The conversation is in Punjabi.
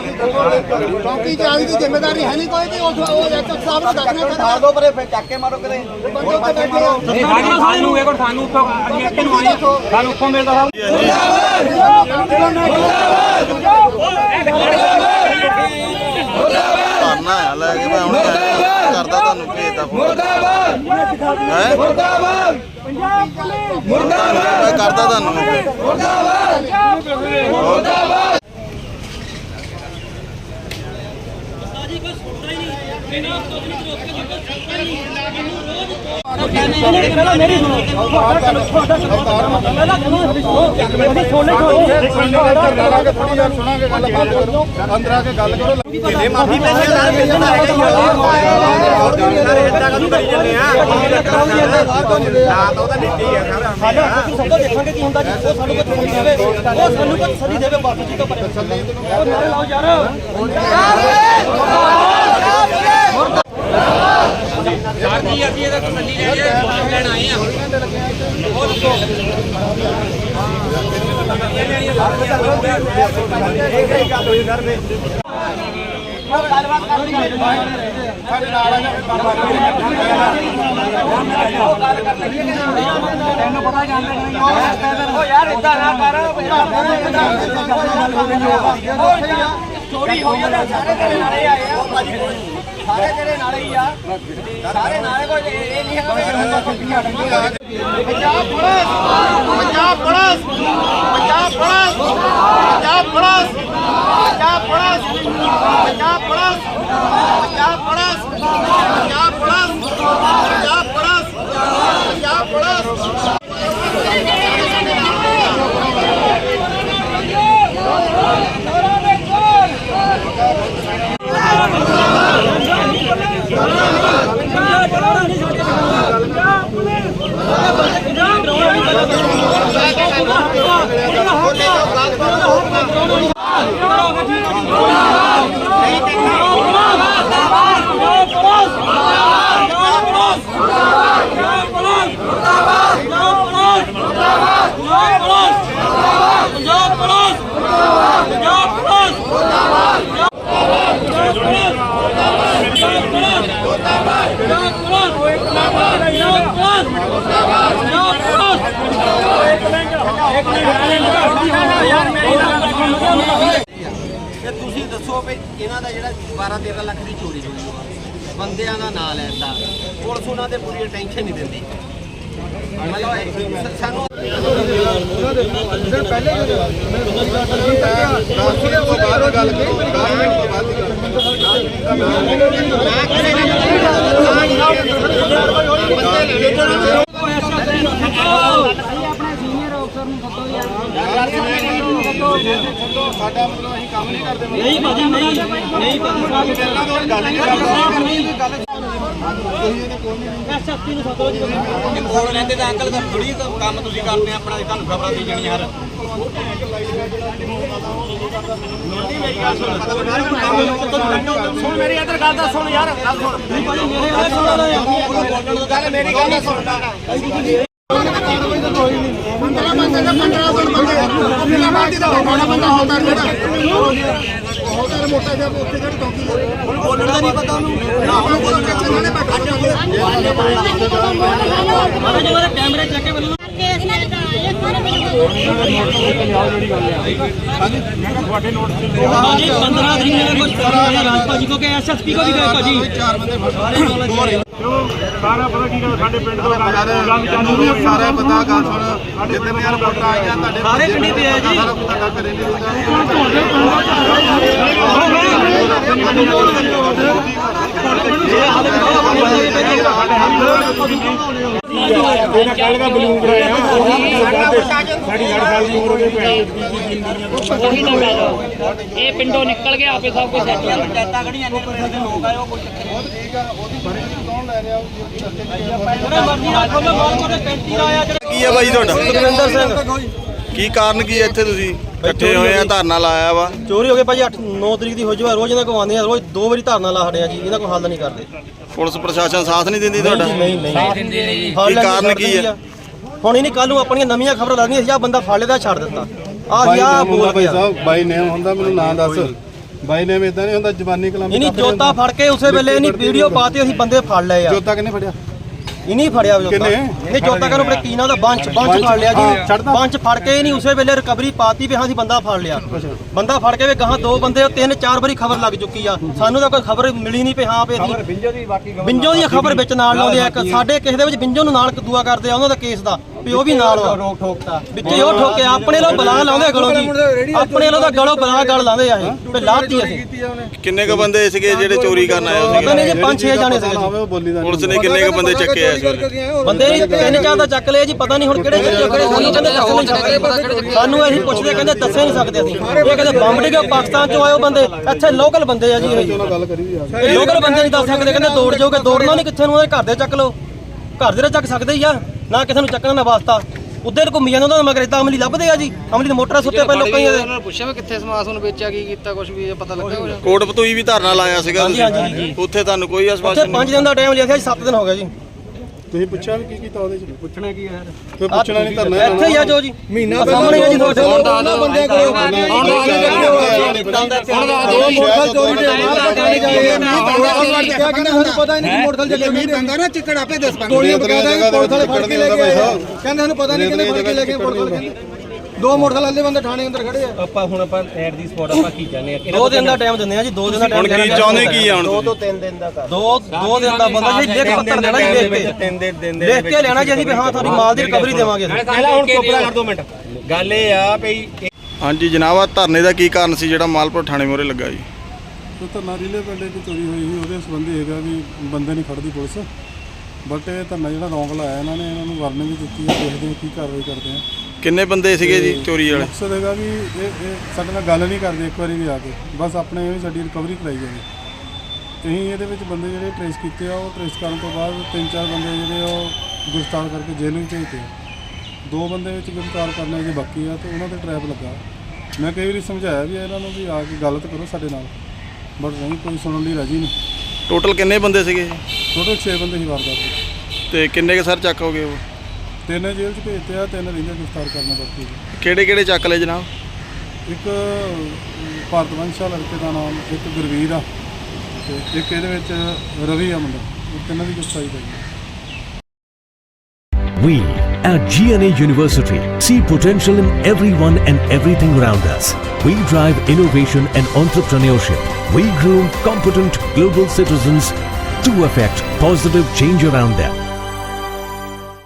ਚੌਂਕੀ ਚ ਆਈ ਦੀ ਜ਼ਿੰਮੇਵਾਰੀ ਹੈ ਨਹੀਂ ਕੋਈ ਕਿ ਉਹ ਉਹ ਐਕਟਰ ਸਾਹਿਬ ਨੂੰ ਦੱਸਣਾ ਪੈਂਦਾ। ਦੋ ਪਰੇ ਫਿਰ ਚੱਕ ਕੇ ਮਾਰੋ ਕਿਤੇ ਬੰਦੇ ਉੱਤੇ ਬੈਠੇ ਆ। ਨਹੀਂ ਸਾਨੂੰ ਸਾਨੂੰ ਇਹ ਕੋਲ ਸਾਨੂੰ ਉੱਥੋਂ ਅਸੀਂ ਇੱਥੇ ਨੂੰ ਆਏ ਸਾਨੂੰ ਉੱਥੋਂ ਮਿਲਦਾ ਸਭ ਬਣਾਇਆ ਲੈ ਕੇ ਮੈਂ ਹੁਣ ਕਰਦਾ ਤੁਹਾਨੂੰ ਭੇਜਦਾ ਮੁਰਦਾਬਾਦ! ਹੈ? ਮੁਰਦਾਬਾਦ! ਪੰਜਾਬ ਪੁਲਿਸ! ਮੁਰਦਾਬਾਦ! ਮੈਂ ਕਰਦਾ ਤੁਹਾਨੂੰ। ਮੁਰਦਾਬਾਦ! ਮੁਰਦਾਬਾਦ ਅੰਦਰ ਆ ਕੇ ਗੱਲ ਕਰੋ ਢਿੱਲੇ ਮਾਫੀ ਪੈਸੇ ਲਾ ਕੇ ਵੇਚਣ ਆਏ ਸਾਡਾ ਅਸੀਂ ਸਭ ਤੋਂ ਦੇਖਾਂਗੇ ਕੀ ਹੁੰਦਾ ਜੀ ਉਹ ਸਾਨੂੰ ਕੋ ਥੋੜੀ ਦੇਵੇ ਉਹ ਸਾਨੂੰ ਕੋ ਸਦੀ ਦੇਵੇ ਬਾਪੂ ਜੀ ਦਾ ਪਰੇ ਉਹ ਨਾਰੇ ਲਾਓ ਯਾਰ ਯਾਰ ਜੀ ਅਸੀਂ ਇਹਦਾ ਤਸੱਲੀ ਲੈ ਕੇ ਜਵਾਬ ਲੈਣ ਆਏ ਆ ਉਹ ਯਾਰ ਇਦਾਂ ਨਾ ਕਰ ਚੋਰੀ ਹੋਈ ਆ ਸਾਰੇ ਨਾਲੇ ਆਏ ਆ ਸਾਰੇ ਤੇਰੇ ਨਾਲੇ ਹੀ ਆ। ਸਾਰੇ ਨਾਲੇ ਕੋਈ ਇਹ ਨਹੀਂ ਹੈਗਾ ਵੀ Punjab police Punjab police Punjab police Punjab police Punjab police Punjab police Punjab police Punjab police Punjab police Punjab police ਤੇ ਤੁਸੀਂ ਦੱਸੋ ਵੀ ਇਹਨਾਂ ਦਾ ਜਿਹੜਾ 12 13 ਲੱਖ ਦੀ ਚੋਰੀ ਹੋਈ ਆ, ਬੰਦਿਆਂ ਦਾ ਨਾਂ ਲੈਂਦਾ ਪੁਲਿਸ ਉਹਨਾਂ ਦੇ ਪੂਰੀ ਅਟੈਂਸ਼ਨ ਨਹੀਂ ਦਿੰਦੀ। ਮਤਲਬ ਇਹ ਸਾਨੂੰ ਬਾਅਦ ਗੱਲ ਕੀ 10 ਮਿੰਟ ਤੋਂ ਬਾਅਦ ਸਾਡਾ ਮਤਲਬ ਅਸੀਂ ਕੰਮ ਨਹੀਂ ਕਰਦੇ ਨਹੀਂ ਭਾਜੀ ਨਹੀਂ ਨਹੀਂ ਭਾਜੀ ਸਾਹਿਬ ਗੱਲ ਨਹੀਂ ਕਰਦੇ ਐਸਐਸਪੀ ਨੂੰ ਸੱਦੋ ਜੀ ਕੋਲ ਰਹਿੰਦੇ ਤਾਂ ਅੰਕਲ ਦਾ ਥੋੜੀ ਕੰਮ ਤੁਸੀਂ ਕਰਦੇ ਆਪਣਾ ਤੁਹਾਨੂੰ ਖਬਰਾਂ ਦੀ ਜਾਣੀ ਯਾਰ ਸੁਣ। ਮੇਰੀ ਇੱਧਰ ਗੱਲ ਦਾ ਸੁਣ। ਯਾਰ ਗੱਲ ਸੁਣ ਮੇਰੇ ਨਾਲ ਸੁਣ। ਗੱਲ ਮੇਰੀ ਗੱਲ ਦਾ ਸੁਣ ਪੰਦਰਾਂ ਬੰਦੇ ਦਾ 15 ਦਿਨ ਬੰਦੇ ਕਿੰਨਾ ਬਾਦੀ ਦਾ ਹੋਣਾ ਬੰਦਾ ਹੁੰਦਾ ਜਿਹੜਾ ਹੋਟਲ ਮੋਟਾ ਜਿਹਾ ਉੱਥੇ ਜਿਹੜੀ ਚੌਕੀ ਹੁਣ ਬੋਲਣ ਦਾ ਨਹੀਂ ਪਤਾ ਉਹਨੂੰ। ਨਾ ਹੁਣ ਬੋਲਣ ਵਿੱਚ ਇਹਨਾਂ ਨੇ ਬੈਠਾ ਮਾਰੇ ਜਦੋਂ ਕੈਮਰੇ ਚੱਕ ਕੇ ਮੈਨੂੰ ਕੇਸ ਨਾ ਕਰਾਏ ਸਾਰੇ ਮੈਨੂੰ ਭਾਜੀ 15 ਤਰੀਕ ਨੂੰ ਕੁਝ ਕਰਨਾ ਰਾਜ ਭਾਜੀ ਕੋ ਕਿ ਐਸਐਸਪੀ ਕੋ ਵੀ ਗਏ ਭਾਜੀ। ਚਾਰ ਬੰਦੇ ਸਾਰਾ ਪਤਾ ਕੀ ਗੱਲ ਸਾਡੇ ਪਿੰਡ ਤੋਂ ਯਾਰ ਸਾਰਾ ਪਤਾ ਗੱਲ ਸੁਣ। ਜਿੱਤੇ ਯਾਰ ਵੋਟਾਂ ਆਈਆਂ ਤੁਹਾਡੇ ਸਾਰੇ ਪਿੰਡੀ ਤੇ ਆ ਜੀ। ਸਾਰਾ ਪਤਾ ਕਰੇ ਨਹੀਂ ਹੁੰਦਾ। ਇਹਨਾਂ ਕੱਲ ਦਾ ਬਲੂਨ ਕਰਾਇਆ ਸਾਡੀ 60 ਸਾਲ ਦੀ ਉਮਰ ਹੋ ਗਈ ਭੈਣ ਉਹੀ ਨਾ ਗੱਲ ਇਹ ਪਿੰਡੋਂ ਨਿਕਲ ਗਿਆ ਆਪੇ ਸਭ ਕੁਝ ਸੈੱਟ ਹੋ ਜਾਣਾ ਜਨਤਾ ਖੜੀ ਇੰਨੇ ਪੈਸੇ ਦੇ ਲੋਕ ਆਏ ਉਹ ਕੋਈ ਚੱਕਰ ਬਹੁਤ ਠੀਕ ਆ ਉਹਦੀ ਪਰਮਿਸ਼ਨ ਕੌਣ ਲੈ ਰਿਹਾ ਉਹ ਰਸਤੇ ਚ ਨਹੀਂ ਮਰਜ਼ੀ ਨਾਲ ਖੋਲੋ ਮਾਰ ਮਾਰ 35 ਆਇਆ ਜਿਹੜਾ ਕੀ ਹੈ ਬਾਈ ਤੁਹਾਡਾ ਸੁਖਵਿੰਦਰ ਸਿੰਘ ਕੀ ਕਾਰਨ ਕੀ ਹੈ ਇੱਥੇ ਤੁਸੀਂ ਇਕੱਠੇ ਹੋਏ ਆ ਧਰਨਾ ਲਾਇਆ ਵਾ। ਚੋਰੀ ਹੋ ਗਈ ਭਾਜੀ 8 9 ਤਰੀਕ ਦੀ ਹੋ ਜਾਵੇ ਰੋਜ਼ ਇਹਨਾਂ ਕੋ ਆਉਂਦੇ ਆ ਰੋਜ਼ ਦੋ ਵਾਰੀ ਧਰਨਾ ਲਾ ਹਟਿਆ ਜੀ ਇਹਨਾਂ ਕੋ ਹੱਲ ਨਹੀਂ ਕਰਦੇ। ਪੁਲਿਸ ਪ੍ਰਸ਼ਾਸਨ ਸਾਥ ਨਹੀਂ ਦਿੰਦੀ ਤੁਹਾਡਾ? ਨਹੀਂ ਨਹੀਂ ਕੀ ਕਾਰਨ ਕੀ ਹੈ? ਆ। ਹੁਣ ਇਹਨੇ ਕੱਲ ਨੂੰ ਆਪਣੀਆਂ ਨਵੀਆਂ ਖਬਰਾਂ ਲੱਗਦੀਆਂ ਸੀ ਆ ਬੰਦਾ ਫੜ ਲਿਆ ਛੱਡ ਦਿੱਤਾ। ਆ ਆ ਬੋਲ ਭਾਈ ਗਿਆ ਸਾਹਿਬ ਬਾਈ ਨੇਮ ਹੁੰਦਾ ਮੈਨੂੰ ਨਾਂ ਦੱਸ। ਬਾਈ ਨੇਮ ਇਦਾਂ ਨਹੀਂ ਹੁੰਦਾ ਜ਼ਬਾਨੀ ਕਲਾਮ ਇਹਨੀ ਜੋਤਾ ਫੜ ਕੇ ਉਸੇ ਵੇਲੇ ਇਹਨੀ ਵੀਡੀਓ ਪਾਤੀ ਅਸੀਂ ਬੰਦੇ ਫੜ ਲਏ ਆ। ਜੋਤਾ ਕਿੰਨੇ ਫੜਿਆ? ਇਹਨੀ ਫੜਿਆ ਜੋਤਾ ਕਿੰਨੇ? ਇਹਨੇ ਜੋਤਾ ਕਰੂ ਆਪਣੇ ਕੀ ਨਾਂ ਦਾ ਬੰਚ ਬੰਚ ਫੜ ਲਿਆ ਜੀ ਛੱਡਦਾ। ਬੰਚ ਫੜ ਕੇ ਇਹਨੀ ਉਸੇ ਵੇਲੇ ਰਿਕਵਰੀ ਪਾਤੀ ਵੀ ਹਾਂ ਅਸੀਂ ਬੰਦਾ ਫੜ ਲਿਆ ਬੰਦਾ ਫੜ ਕੇ ਵੀ ਗਾਹਾਂ ਦੋ ਬੰਦੇ ਤਿੰਨ ਚਾਰ ਵਾਰੀ ਖਬਰ ਲੱਗ ਚੁੱਕੀ ਆ ਸਾਨੂੰ ਤਾਂ ਕੋਈ ਖਬਰ ਮਿਲੀ ਨਹੀਂ ਪਈ ਹਾਂ ਵੀ ਅਸੀਂ ਬਿੰਜੋ ਦੀ ਬਾਕੀ ਬਿੰਜੋ ਦੀ ਖਬਰ ਵਿੱਚ ਨਾਲ ਲਾਉਂਦੇ ਆ ਇੱਕ ਸਾਡੇ ਕਿਸੇ ਦੇ ਵਿੱਚ ਬਿੰਜੋ ਨੂੰ ਨਾਲ ਦੁਆ ਕਰਦੇ ਆ ਉਹਨਾਂ ਦਾ ਕੇਸ ਦਾ ਵੀ ਉਹ ਵੀ ਨਾਲ ਰੋਕ ਠੋਕਤਾ। ਵਿੱਚ ਹੀ ਉਹ ਠੋਕੇ ਆਪਣੇ ਲੋ ਬਲਾ ਲਾਉਂਦੇ ਗਲੋਂ ਜੀ। ਆਪਣੇ ਲੋ ਤਾਂ ਗਲੋਂ ਬਲਾ ਗਲ ਲਾਉਂਦੇ ਆ ਇਹ। ਵੀ ਲਾਤੀ ਅਸੀਂ। ਕਿੰਨੇ ਕ ਬੰਦੇ ਸੀਗੇ ਜਿਹੜੇ ਚੋਰੀ ਕਰਨ ਆਏ ਪਤਾ ਸੀਗੇ? ਨਹੀਂ ਜੀ ਪੰਜ ਛੇ ਜਾਣੇ ਸੀਗੇ। ਜੀ ਦਾ ਪੁਲਿਸ ਨੇ ਕਿੰਨੇ ਕ ਬੰਦੇ ਚੱਕੇ ਆ ਇਸ ਵੇਲੇ ਬੰਦੇ ਨਹੀਂ ਤਿੰਨ ਚਾਰ ਦਾ ਚੱਕ ਲਿਆ ਜੀ ਪਤਾ ਨਹੀਂ ਹੁਣ ਕਿਹੜੇ ਚੱਕੇ ਕਿਹੜੇ ਸਾਨੂੰ ਕਹਿੰਦੇ ਦੱਸ ਨਹੀਂ ਸਕਦੇ ਸਾਨੂੰ ਅਸੀਂ ਪੁੱਛਦੇ ਕਹਿੰਦੇ ਦੱਸੇ ਨਹੀਂ ਸਕਦੇ ਅਸੀਂ। ਇਹ ਕਹਿੰਦੇ ਬੰਬ ਡਿੱਗੇ ਪਾਕਿਸਤਾਨ ਚੋਂ ਆਏ ਉਹ ਬੰਦੇ। ਇੱਥੇ ਲੋਕਲ ਬੰਦੇ ਆ ਜੀ ਇਹ। ਲੋਕਲ ਬੰਦੇ ਨਹੀਂ ਦੱਸ ਸਕਦੇ ਕਹਿੰਦੇ ਦੌੜ ਜਾਓਗੇ ਦੌੜਨਾ ਨਹੀਂ ਕਿੱਥੇ ਨੂੰ ਉਹਦੇ ਘਰ ਦੇ ਚੱਕ ਲਓ। ਘਰ ਦੇ ਤਾਂ ਚੱਕ ਸਕਦੇ ਹੀ ਆ। ਨਾ ਕਿਸੇ ਨੂੰ ਚੱਕਣ ਦਾ ਵਾਸਤਾ ਉੱਧਰ ਘੁੰਮੀ ਜਾਂਦੇ ਉਹਨਾਂ ਦਾ ਮਗਰ ਇਦਾਂ ਅਮਲੀ ਲੱਭਦੇ ਆ ਜੀ ਅਮਲੀ ਦੇ ਮੋਟਰਾਂ ਸੁੱਤੇ ਪਏ ਲੋਕਾਂ। ਉਹਨਾਂ ਨੂੰ ਪੁੱਛਿਆ ਵੀ ਕਿੱਥੇ ਸਮਾਸ ਨੂੰ ਵੇਚਿਆ ਕੀ ਕੀਤਾ ਕੁਝ ਵੀ ਪਤਾ ਲੱਗਾ? ਕੋਟ ਪਤੂਈ ਵੀ ਧਰਨਾ ਲਾਇਆ ਸੀਗਾ ਹਾਂਜੀ, ਤੁਸੀਂ। ਹਾਂਜੀ, ਉੱਥੇ ਤੁਹਾਨੂੰ ਕੋਈ ਉੱਥੇ ਆਸਵਾਸ਼ਨ 5 ਦਿਨ ਦਾ ਟਾਈਮ ਲਿਆ ਸੀ ਅੱਜ 7 ਦਿਨ ਹੋ ਗਿਆ ਜੀ ਤੁਸੀਂ ਪੁੱਛਿਆ ਵੀ ਕੀ ਕੀਤਾ ਉਹਦੇ ਚ ਪੁੱਛਣਾ ਕੀ ਯਾਰ ਕੋਈ ਪੁੱਛਣਾ ਨਹੀਂ ਧਰਨਾ ਇੱਥੇ ਹੀ ਆ ਜੋ ਜੀ ਮਹੀਨਾ ਸਾਹਮਣੇ ਆ ਜੀ ਤੁਹਾਡੇ ਉਹਨਾਂ ਬੰਦਿਆਂ ਕੋਲ ਹੁਣ ਦੋ ਮੋਟਰਸਾਈਕਲ ਚੋਰੀ ਦੇ ਮਾਰ ਕੇ ਜਾਏ ਸਾਨੂੰ ਪਤਾ ਨਹੀਂ ਕਿ ਮੋਟਰਸਾਈਕਲ ਚੱਲੇ ਮੀਂਹ ਪੈਂਦਾ ਨਾ ਚਿੱਕੜ ਆਪੇ ਦੱਸ ਪੈਂਦਾ ਗੋਲੀਆਂ ਬਕਾਇਦਾ ਪੁਲਿਸ ਵਾਲੇ ਫੜ ਕੇ ਲੈ ਕੇ ਆਏ। ਕਹਿੰਦੇ ਸਾਨੂੰ ਪਤਾ ਨਹੀਂ ਕਿਹਨੇ ਫੜ ਕੇ ਲੈ ਕੇ ਕਹਿੰਦੇ ਦੋ ਮੋਟਰਸਾਈਕਲ ਵਾਲੇ ਬੰਦੇ ਥਾਣੇ ਅੰਦਰ ਖੜੇ ਆ। ਆਪਾਂ ਹੁਣ ਆਪਾਂ ਐਟ ਦੀ ਸਪੌਟ ਆਪਾਂ ਕੀ ਚਾਹੁੰਦੇ ਆ? ਦੋ ਦਿਨ ਦਾ ਟਾਈਮ ਦਿੰਦੇ ਆ ਜੀ ਦੋ ਦਿਨ ਦਾ ਹੁਣ ਟਾਈਮ ਕੀ ਚਾਹੁੰਦੇ ਕੀ ਆ ਹੁਣ ਦੋ ਤੋਂ ਤਿੰਨ ਦਿਨ ਦਾ ਦੋ ਦੋ ਦਿਨ ਦਾ ਬੰਦਾ ਜੀ ਲਿਖ ਪੱਤਰ ਦੇਣਾ ਜੀ ਲਿਖ ਕੇ। ਤਿੰਨ ਦਿਨ ਦਿਨ ਲਿਖ ਕੇ ਲੈਣਾ ਜੀ ਅਸੀਂ ਵੀ ਹਾਂ ਤੁਹਾਡੀ ਮਾਲ ਦੀ ਰਿਕਵਰੀ ਦੇਵਾਂਗੇ ਅਸੀਂ। ਪਹਿਲਾਂ ਹੁਣ ਚੁੱਪ ਕਰ ਦੋ ਮਿੰਟ। ਗੱਲ ਇਹ ਆ ਭਈ ਹਾਂਜੀ ਜਨਾਬ ਆਹ ਧਰਨੇ ਦਾ ਕੀ ਕਾਰਨ ਸੀ ਜਿਹੜਾ ਮਾਲਪੁਰ ਥਾਣੇ ਮੋਰੇ ਲੱਗਾ ਜੀ? ਧਰਨਾ ਰੀਲੇ ਪਿੰਡੇ ਦੀ ਚੋਰੀ ਹੋਈ ਸੀ ਉਹਦੇ ਸੰਬੰਧੀ ਹੈਗਾ ਵੀ ਬੰਦੇ ਨਹੀਂ ਖੜਦੀ ਪੁਲਿਸ। ਬਟ ਇਹ ਧਰਨਾ ਜਿਹੜਾ ਰੌਂਗ ਲਾਇਆ ਇਹਨਾਂ ਨੇ ਇਹਨਾਂ ਨੂੰ ਵਾਰਨਿੰਗ ਵੀ ਦਿੱਤੀ ਹੈ ਦੇਖਦੇ ਹਾਂ ਕੀ ਕਾਰਵਾਈ ਕਰਦੇ ਆ। ਕਿੰਨੇ ਬੰਦੇ ਸੀਗੇ ਜੀ ਚੋਰੀ ਵਾਲੇ? ਮਕਸਦ ਹੈਗਾ ਵੀ ਇਹ ਇਹ ਸਾਡੇ ਨਾਲ ਗੱਲ ਨਹੀਂ ਕਰਦੇ ਇੱਕ ਵਾਰੀ ਵੀ ਆ ਕੇ। ਬਸ ਆਪਣੇ ਇਹ ਸਾਡੀ ਰਿਕਵਰੀ ਕਰਾਈ ਜਾਵੇ। ਅਸੀਂ ਇਹਦੇ ਵਿੱਚ ਬੰਦੇ ਜਿਹੜੇ ਟ੍ਰੇਸ ਕੀਤੇ ਆ ਉਹ ਟ੍ਰੇਸ ਕਰਨ ਤੋਂ ਬਾਅਦ ਤਿੰਨ ਚਾਰ ਬੰਦੇ ਜਿਹੜੇ ਉਹ ਗ੍ਰਿਫਤਾਰ ਕਰਕੇ ਜੇਲ੍ਹ ਵਿੱਚ ਭੇਜਤੇ। ਦੋ ਬੰਦੇ ਵਿੱਚ ਗ੍ਰਿਫਤਾਰ ਕਰਨੇ ਜੇ ਬਾਕੀ ਆ ਤੇ ਉਹਨਾਂ ਤੇ ਟਰੈਪ ਲੱਗਾ। ਮੈਂ ਕਈ ਵਾਰੀ ਸਮਝਾਇਆ ਵੀ ਇਹਨਾਂ ਨੂੰ ਵੀ ਆ ਕੇ ਗੱਲ ਤਾਂ ਕਰੋ ਸਾਡੇ ਨਾਲ। ਬਟ ਨਹੀਂ ਕੋਈ ਸੁਣਨ ਲਈ ਰਾਜੀ ਨਹੀਂ। ਟੋਟਲ ਕਿੰਨੇ ਬੰਦੇ ਸੀਗੇ? ਟੋਟਲ 6 ਬੰਦੇ ਹੀ ਵਾਰਦਾਤ ਤੇ ਕਿੰਨੇ ਕ ਸਰ ਚੱਕ ਹੋ ਗਏ ਉਹ? ਤਿੰਨ ਜੇਲ੍ਹ 'ਚ ਭੇਜਤੇ ਆ ਤਿੰਨ ਰਹਿੰਦੇ ਗ੍ਰਿਫਤਾਰ ਕਰਨਾ ਬਾਕੀ ਜੀ। ਕਿਹੜੇ ਕਿਹੜੇ ਚੱਕ ਲਏ ਜਨਾਬ ਇੱਕ ਭਾਰਤਵੰਸ਼ਾ ਲੜਕੇ ਦਾ ਨਾਮ ਇੱਕ ਗੁਰਵੀਰ ਆ ਤੇ ਇੱਕ ਇਹਦੇ ਵਿੱਚ ਰਵੀ ਆ ਮੁੰਡਾ ਇਹ ਤਿੰਨਾਂ ਦੀ ਗ੍ਰਿਫਤਾਰੀ ਪਈ ਹੈ We at GNA University see potential in everyone and everything around us. We drive innovation and entrepreneurship. We groom competent global citizens to affect positive change around them.